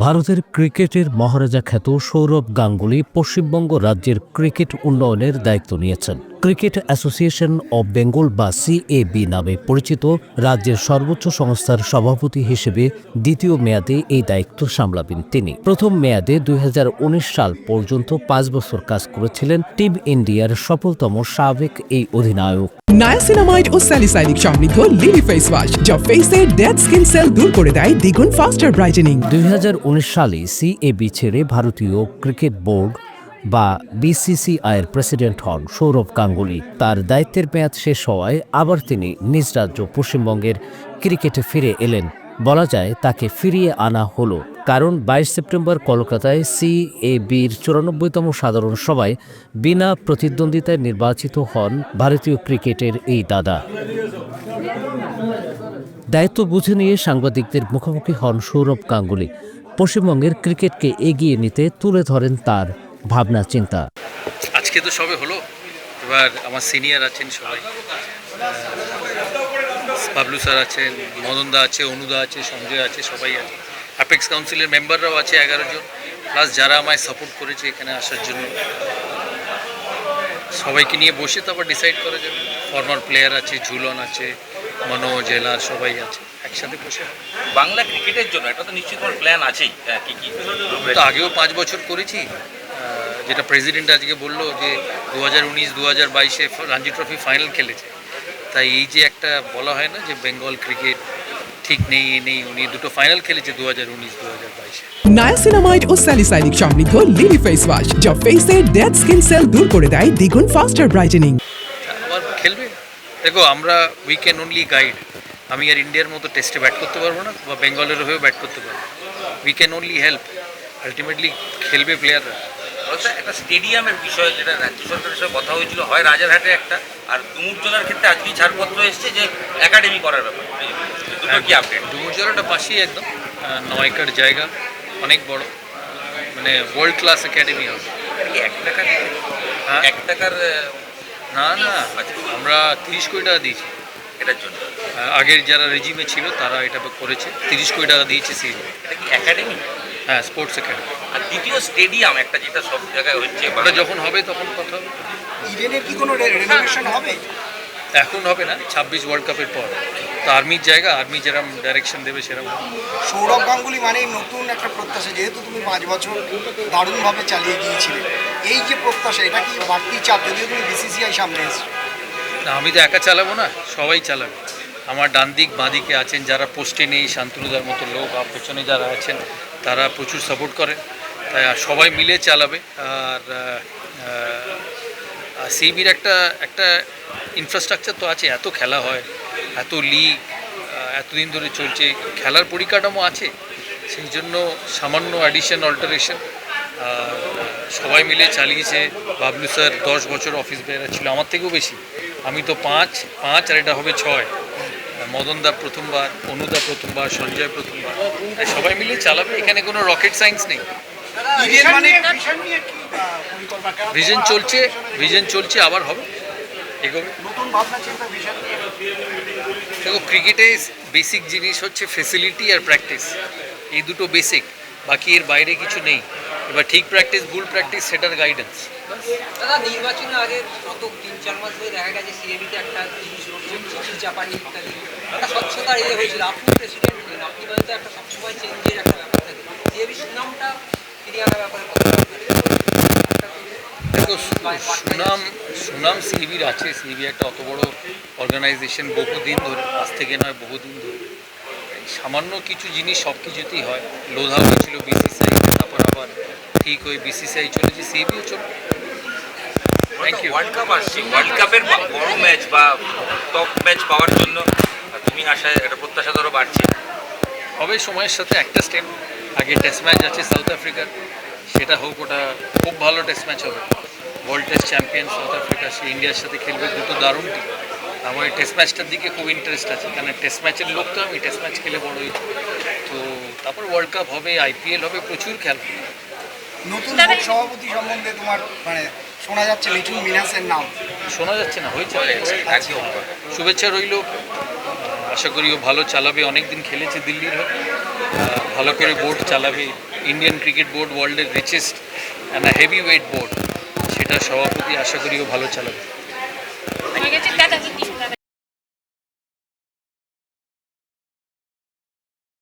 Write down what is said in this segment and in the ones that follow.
ভারতের ক্রিকেটের মহারাজা খ্যাত সৌরভ গাঙ্গুলি পশ্চিমবঙ্গ রাজ্যের ক্রিকেট উন্নয়নের দায়িত্ব নিয়েছেন। ক্রিকেট অ্যাসোসিয়েশন অব বেঙ্গল বা সিএবি নামে পরিচিত রাজ্যের সর্বোচ্চ সংস্থার সভাপতি হিসেবে দ্বিতীয় মেয়াদে এই দায়িত্ব সামলাবেন তিনি। প্রথম মেয়াদে দুই সাল পর্যন্ত পাঁচ বছর কাজ করেছিলেন টিম ইন্ডিয়ার সফলতম সাবেক এই অধিনায়ক। নায়াসিনামাইড ও স্যালিসাইলিক সমৃদ্ধ লিলি ফেস ওয়াশ যা ফেসের ডেড স্কিন সেল দূর করে দেয় দ্বিগুণ ফাস্টার ব্রাইটেনিং। দুই হাজার উনিশ সালে সিএবি ছেড়ে ভারতীয় ক্রিকেট বোর্ড বা বিসিসিআইয়ের প্রেসিডেন্ট হন সৌরভ গাঙ্গুলি। তার দায়িত্বের মেয়াদ শেষ হওয়ায় আবার তিনি নিজ রাজ্য পশ্চিমবঙ্গের ক্রিকেটে ফিরে এলেন। বলা যায়, তাকে ফিরিয়ে আনা হলো। কারণ বাইশ সেপ্টেম্বর কলকাতায় সিএবির চুরানব্বইতম সাধারণ সভায় বিনা প্রতিদ্বন্দ্বিতায় নির্বাচিত হন ভারতীয় ক্রিকেটের এই দাদা। দায়িত্ব বুঝে নিয়ে সাংবাদিকদের মুখোমুখি হন সৌরভ গাঙ্গুলি। পশ্চিমবঙ্গের ক্রিকেটকে এগিয়ে নিতে তুলে ধরেন তার ভাবনা চিন্তা। আজকে তো সবে হলো। এবার আমার সিনিয়র আছেন সবাই। বাবলু স্যার আছেন মদনদা আছে অনুদা আছে সঞ্জয় আছে সবাই আছে। অ্যাপেক্স কাউন্সিলের মেম্বাররাও আছে এগারো জন। প্লাস যারা আমায় সাপোর্ট করেছে এখানে আসার জন্য। সবাইকে নিয়ে বসে তারপর ডিসাইড করা যাবে। ফর্মার প্লেয়ার আছে ঝুলন আছে মনোজ এলার সবাই আছে একসাথে বসে বাংলা ক্রিকেটের জন্য এটা তো নিশ্চিত প্ল্যান আছেই। হ্যাঁ কি কি? তো আগেও পাঁচ বছর করেছি। যেটা প্রেসিডেন্ট আজকে বলল যে দু হাজার উনিশ দু হাজার বাইশে রঞ্জি ট্রফি ফাইনাল খেলেছে। তাই এই যে একটা বলা হয় না যে বেঙ্গল ক্রিকেট ঠিক নেই নেই উনি দুটো ফাইনাল খেলেছে দু হাজার উনিশ দু হাজার বাইশে। নায়াসিনামাইড ও স্যালিসাইলিক সমৃদ্ধ লিলি ফেস ওয়াশ যা ফেসের ডেড স্কিন সেল দূর করে দেয় দ্বিগুণ ফাস্টার ব্রাইটেনিং আবার খেলবে? দেখো আমরা উই ক্যান অনলি গাইড আমি আর ইন্ডিয়ার মতো টেস্টে ব্যাট করতে পারব না বা বেঙ্গলের হয়েও ব্যাট করতে পারব। We can only help ultimately খেলবে প্লেয়াররা অর্থাৎ একটা স্টেডিয়ামের বিষয় যেটা রাজ্য সরকারের সাথে কথা হয়েছিল হয় রাজারহাটে একটা আর ডুমুরজলার ক্ষেত্রে আজকেই ছাড়পত্র এসছে যে একাডেমি করার ব্যাপার। দুটো কি আপডেট ডুমুরজলাটা পাশেই একদম আহ, ন একর জায়গা অনেক বড় মানে ওয়ার্ল্ড ক্লাস একাডেমি হবে। এক টাকার হ্যাঁ? এক টাকার না না আমরা তিরিশ কোটি টাকা দিয়েছি। এটার জন্য? আগের যারা রেজিমে ছিল তারা এটা করেছে তিরিশ কোটি টাকা দিয়েছে সেই একাডেমি হ্যাঁ স্পোর্টস একাডেমি আর দ্বিতীয় স্টেডিয়াম একটা যেটা সব জায়গায় হচ্ছে ওটা যখন হবে তখন কথা হবে। ইডেনের কি কোনো রেনোভেশন হবে? এখন হবে না ছাব্বিশ ওয়ার্ল্ড কাপের পর। তো আর্মির জায়গা আর্মি যেরকম ডাইরেকশন দেবে সেরকম। হবে। সৌরভ গাঙ্গুলি মানে নতুন একটা প্রত্যাশা যেহেতু তুমি পাঁচ বছর দারুণভাবে চালিয়ে গিয়েছিলে। এই যে প্রত্যাশা এটা কি বাড়তি চাপ যদিও তুমি বিসিসিআই সামনে এসছো? না আমি তো একা চালাবো না সবাই চালাবে। আমার ডান দিক, বাঁ দিকে আছেন যারা পোস্টে নেই, শান্তনুদার মতো লোক আর পেছনে যারা আছেন, তারা প্রচুর সাপোর্ট করেন তাই সবাই মিলে চালাবে। আর সিবির একটা একটা ইনফ্রাস্ট্রাকচার তো আছে, এত খেলা হয়, এত লিগ এতদিন ধরে চলছে, খেলার পরিকাঠামো আছে, সেই জন্য সামান্য অ্যাডিশন অল্টারেশন সবাই মিলে চালিয়েছে। বাবলু স্যার দশ বছর অফিস বেড়া ছিল, আমার থেকেও বেশি। আমি তো পাঁচ পাঁচ আর এটা হবে ছয়। মদনদা প্রথমবার অনুদা প্রথমবার সঞ্জয় প্রথমবার সবাই মিলে চালাবে এখানে কোনো রকেট সায়েন্স নেই। ইডেন মানে চলছে ভিজন চলছে আবার হবে। এগোবে। নতুন ভাবনা চিন্তা ভিশন নিয়ে? দেখো ক্রিকেটে বেসিক জিনিস হচ্ছে ফেসিলিটি আর প্র্যাকটিস এই দুটো বেসিক বাকি এর বাইরে কিছু নেই। এবার ঠিক প্র্যাকটিস ভুল প্র্যাকটিস সেটার গাইডেন্স দাদা নির্বাচনের আগে গত তিন চার মাস ধরে দেখা গেছে সিএবিতে একটা জিনিস চাপানি ইত্যাদি। ইয়ে হয়েছিল। আপনি প্রেসিডেন্ট আপনি হয়তো একটা সবসময় চেঞ্জের একটা ব্যাপার থাকে। সুনামটা ফিরিয়ে আনার ব্যাপারে কথা দেখো সুনাম সুনাম সিবির আছে। সিবি একটা অত বড় অর্গানাইজেশন বহুদিন ধরে আজ থেকে নয় বহুদিন ধরে। সামান্য কিছু জিনিস সব কিছুতেই হয়। লোধা হয়েছিল বিসিসিআই তারপর আবার ঠিক হয়ে বিসিসিআই চলেছে সিবিও চলবে থ্যাংক ইউ ওয়ার্ল্ড কাপ আসছে। ওয়ার্ল্ড কাপের বড় ম্যাচ বা টপ ম্যাচ পাওয়ার জন্য তুমি আশায় একটা প্রত্যাশা ধরো বাড়ছে। হবে সময়ের সাথে একটা স্টেপ আগে টেস্ট ম্যাচ আছে সাউথ আফ্রিকার সেটা হোক ওটা খুব ভালো টেস্ট ম্যাচ হবে। World test champion South Africa সে ইন্ডিয়ার সাথে খেলবে দুটো দারুণ টিম আমার এই টেস্ট ম্যাচটার দিকে খুব ইন্টারেস্ট আছে কারণ টেস্ট ম্যাচের লোক তো আমি টেস্ট ম্যাচ খেলে বড় হয়েছি তো তারপর ওয়ার্ল্ড কাপ হবে আইপিএল হবে প্রচুর খেলা। নতুন সভাপতি সম্বন্ধে তোমার মানে শোনা যাচ্ছে মিঠুন মিনাসের নাম। শোনা যাচ্ছে না হয়েছে শুভেচ্ছা রইল। আশা করি ও ভালো চালাবে। অনেক দিন খেলেছে দিল্লির হয়ে। ভালো করে বোর্ড চালাবে। ইন্ডিয়ান ক্রিকেট বোর্ড ওয়ার্ল্ডের richest and heavy weight board সেটা সভাপতি আশা করিও ভালো চালাবে।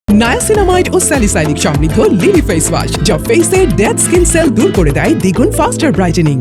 নায়াসিনামাইড ও স্যালিসাইনিক সমৃদ্ধ লিলি ফেস ওয়াশ যা ফেসের ডেড স্কিন সেল দূর করে দেয় দ্বিগুণ ফাস্টার ব্রাইটেনিং